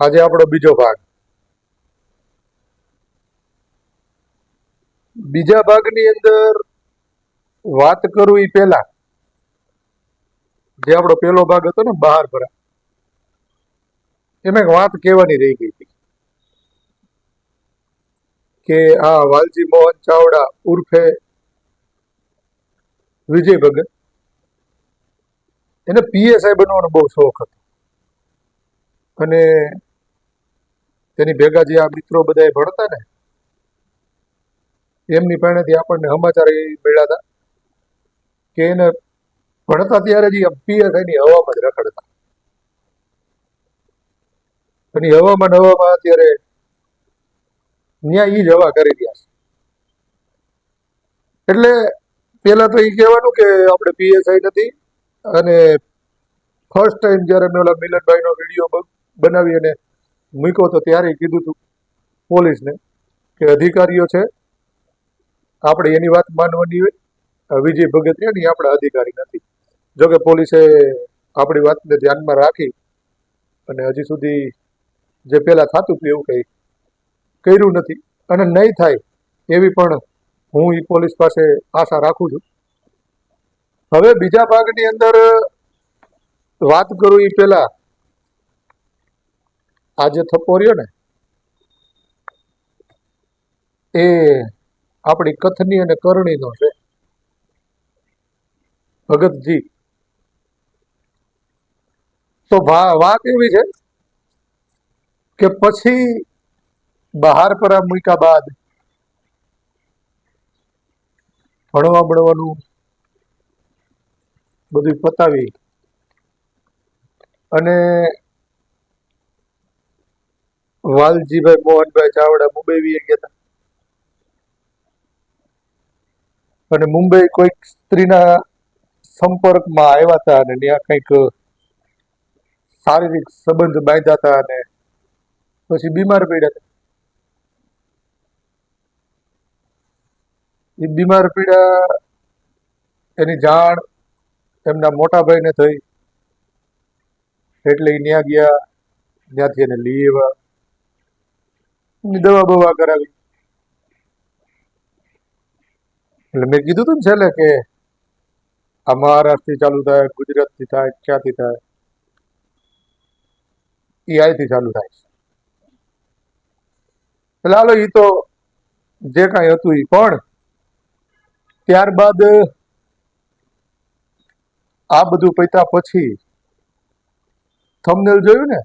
આજે આપણો બીજો ભાગ. બીજા ભાગની અંદર વાત કરું એ પહેલા. જે આપણો પહેલો ભાગ હતો ને, બહાર ભરા. એમાં વાત કહેવાની રહી ગઈ હતી. કે આ વાલજી મોહન ચાવડા ઉર્ફે વિજય ભગત. એને પીએસઆઈ બનવાનો બહુ શોખ હતો. અને તેની ભેગા જે આ મિત્રો બધા ભણતા ને, એમની પાસેથી આપણને સમાચાર એ મળ્યા હતા કે એને ભણતા ત્યારે જ પીએસઆઈ ની હવામાં જ રખડતા. અને હવામાં હવામાં અત્યારે ન્યાય ઈ જ હવા કરી રહ્યા છે. એટલે પેલા તો એ કહેવાનું કે આપણે પીએસઆઈ નથી અને ફર્સ્ટ ટાઈમ જ્યારે મેં ઓલા મિલનભાઈનો વીડિયો બનાવી અને મૂક્યો તો ત્યારે કીધું હતું પોલીસને કે અધિકારીઓ છે, આપણે એની વાત માનવાની વિજય ભગત છે આપણા અધિકારી નથી. જોકે પોલીસે આપણી વાતને ધ્યાનમાં રાખી અને હજી સુધી જે પેલા થતું હતું એવું કંઈ કર્યું નથી અને નહીં થાય એવી પણ હું એ પોલીસ પાસે આશા રાખું છું. હવે બીજા ભાગની અંદર વાત કરું એ પહેલા આ જે થપ્પો રહ્યો ને, એ આપણી કથની અને કરણીનો છે. ભગતજી, તો વાત એવી છે કે પછી બહાર પરા મૂક્યા બાદ ભણવા ભણવાનું બધું પતાવી અને વાલજીભાઈ મોહનભાઈ ચાવડા મુંબઈ ગયા હતા. અને મુંબઈ કોઈક સ્ત્રીના સંપર્કમાં આવ્યા હતા અને ત્યાં કંઈક શારીરિક સંબંધ બાંધ્યા હતા અને પછી બીમાર પડ્યા હતા. એ બીમાર પડ્યા એની જાણ એમના મોટા ભાઈને થઈ. એટલે ત્યાં ગયા ત્યાંથી એને લઈ આવ્યા. દવા બવા કરાવી. એટલે મેં કીધું હતું ને છેલ્લે કે આ મહારાષ્ટ્રથી ચાલુ થાય, ગુજરાતથી થાય, ક્યાંથી થાય? એ અહીંથી ચાલુ થાય એટલે હાલો એ તો જે કાંઈ હતું એ પણ ત્યારબાદ આ બધું પૈતા પછી થમનેલ જોયું ને?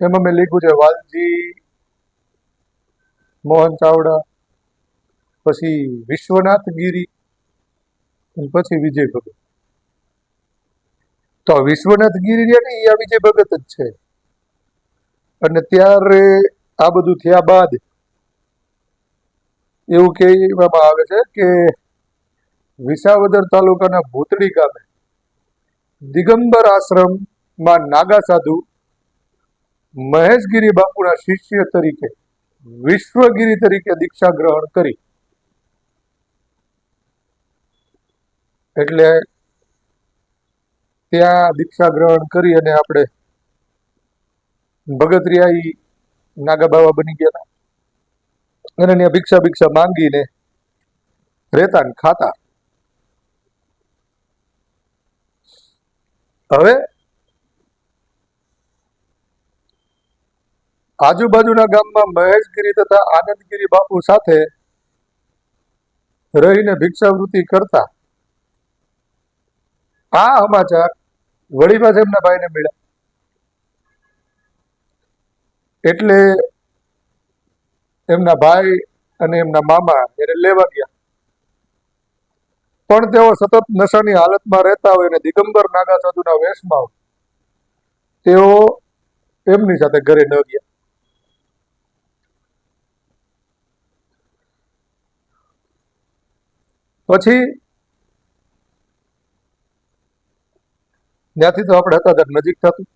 એમાં મેં લીધું છે વાલજી મોહન ચાવડા, પછી વિશ્વનાથ ગીરી પછી વિજય ભગત. તો વિશ્વનાથ ગીરી ને એ આ વિજય ભગત જ છે. અને ત્યારે આ બધું થયા બાદ એવું કહેવામાં આવે છે કે વિસાવદર તાલુકાના ભૂતડી ગામે દિગંબર આશ્રમમાં નાગા સાધુ મહેશગીરી બાપુના શિષ્ય તરીકે વિશ્વગીરી તરીકે દીક્ષા ગ્રહણ કરી. એટલે ત્યાં દીક્ષા ગ્રહણ કરી અને આપણે ભગતરિયા નાગા બાવા બની ગયા અને ત્યાં ભિક્ષા ભિક્ષા માંગીને રહેતા ખાતા. હવે આજુબાજુના ગામમાં મહેશગીરી તથા આનંદગીરી બાપુ સાથે રહીને ભિક્ષાવૃત્તિ કરતા આ સમાચાર વળી પાછા એમના ભાઈને મળ્યા. એટલે એમના ભાઈ અને એમના મામા એને લેવા ગયા. પણ તેઓ સતત નશાની હાલતમાં રહેતા હોય અને દિગંબર નાગા સાધુના વેશમાં તેઓ એમની સાથે ઘરે ન ગયા. પછી ત્યાંથી તો આપણે હતા નજીક થતું.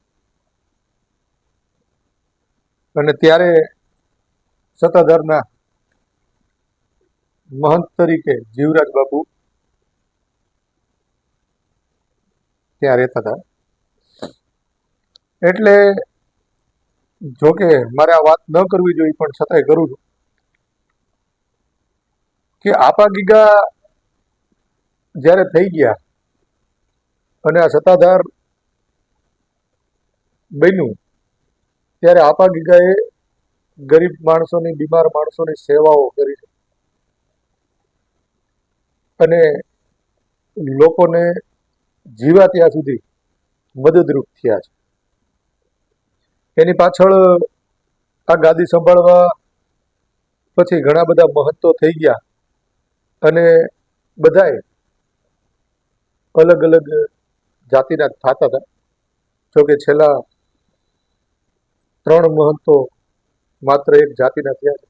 અને ત્યારે સત્તાધારના મહંત તરીકે જીવરાજ બાપુ ત્યાં રહેતા હતા. એટલે જોકે મારે આ વાત ન કરવી જોઈએ, પણ છતાંય કરું છું કે આપા ગીગા જ્યારે થઈ ગયા અને આ સત્તાધાર બન્યું, ત્યારે આપા ગીગાએ ગરીબ માણસોની, બીમાર માણસોની સેવાઓ કરી છે. અને લોકોને જીવા ત્યાં સુધી મદદરૂપ થયા છે. એની પાછળ આ ગાદી સંભાળવા પછી ઘણા બધા મહત્વ થઈ ગયા અને બધાએ અલગ અલગ જાતિના થતા હતા. જોકે છેલ્લા ત્રણ મહંતો માત્ર એક જાતિના થયા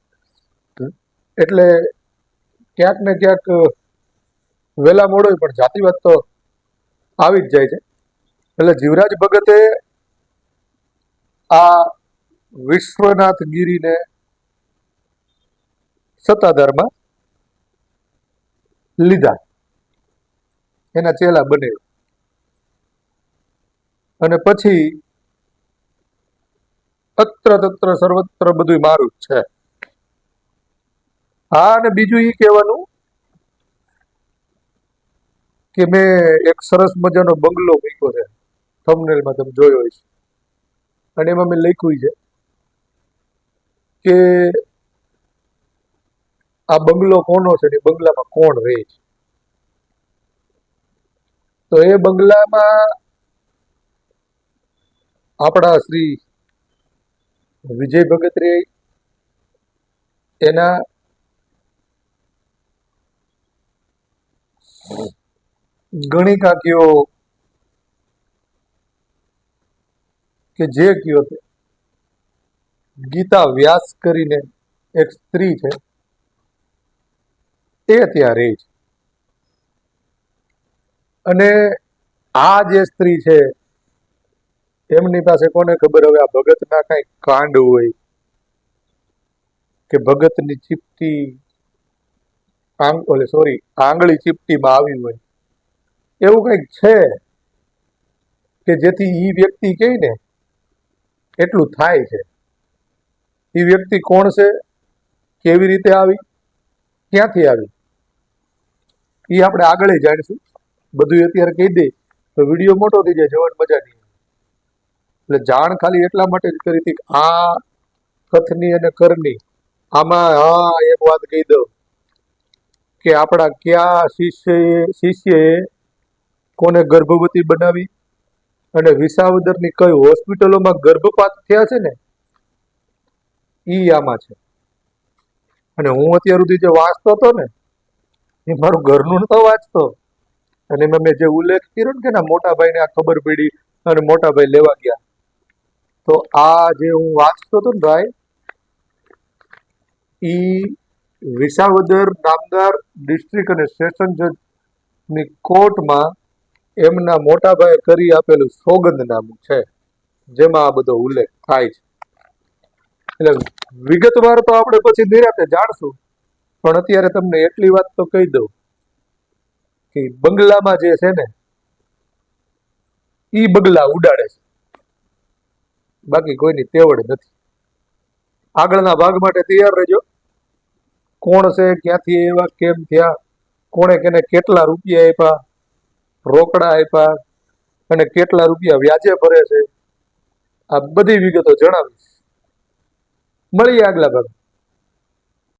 એટલે ક્યાંક ને ક્યાંક વહેલા મોડો પણ જાતિવાદ તો આવી જ જાય છે. એટલે જીવરાજ ભગતે આ વિશ્વનાથ ગીરીને સત્તાધારમાં લીધા. એના ચેલા બને. અને પછી અત્ર તત્ર સર્વત્ર બધું મારું જ છે. હા, અને બીજું એ કહેવાનું કે મેં એક સરસ મજાનો બંગલો મૂક્યો છે. થમનેલમાં તમે જોયો છે અને એમાં મેં લખ્યું છે કે આ બંગલો કોનો છે ને બંગલામાં કોણ રહે છે? તો એ બંગલામાં આપણા શ્રી વિજય ભગત એના એના કાંકીઓ કે જે કયો તે ગીતા વ્યાસ કરીને એક સ્ત્રી છે, એ ત્યાં રહે છે અને આ જે સ્ત્રી છે, એમની પાસે કોને ખબર? હવે આ ભગતના કઈ કાંડ હોય કે ભગતની ચીપટી ઓલે સોરી આંગળી ચીપટીમાં આવી હોય. એવું કંઈક છે કે જેથી ઈ વ્યક્તિ કહે ને, એટલું થાય છે. એ વ્યક્તિ કોણ છે? કેવી રીતે આવી? ક્યાંથી આવી? એ આપણે આગળ જાણીશું. બધું અત્યારે કહી દે, તો વીડિયો મોટો થઈ જાય જવાની મજા નહીં એટલે જાણ ખાલી એટલા માટે જ કરી હતી આ કથની અને કરની, આમાં હા, એક વાત કહી દઉં કે આપણા કયા શિષ્ય, શિષ્યએ કોને ગર્ભવતી બનાવી અને વિસાવદરની કઈ હોસ્પિટલોમાં ગર્ભપાત થયા છે ને એ આમાં છે. અને હું અત્યાર સુધી જે વાંચતો હતો ને, એ મારું ઘરનું નતો વાંચતો. અને એમાં મેં જે ઉલ્લેખ કર્યો ને કે ના મોટાભાઈને આ ખબર પડી અને મોટાભાઈ લેવા ગયા. તો આ જે હું વાંચતો હતો ને ભાઈ, ઈ વિસાવદર નામદાર ડિસ્ટ્રિક્ટ અને સેશન જજની કોર્ટમાં એમના મોટાભાઈ કરી આપેલું સોગંદનામું છે, જેમાં આ બધો ઉલ્લેખ થાય છે. એટલે વિગતવાર તો આપણે પછી નિરાતે જાણશું, પણ અત્યારે તમને એટલી વાત તો કહી દઉં. કે બંગલામાં જે છે ને, ઈ બગલા ઉડાડે છે. બાકી કોઈની તેવડ નથી. આગળના ભાગ માટે તૈયાર રહેજો. કોણ છે, ક્યાંથી એવા કેમ થયા, કોણે કેને કેટલા રૂપિયા આપ્યા, રોકડા આપ્યા, અને કેટલા રૂપિયા વ્યાજે ભરે છે, આ બધી વિગતો જણાવીશ. મળીએ આગલા ભાગ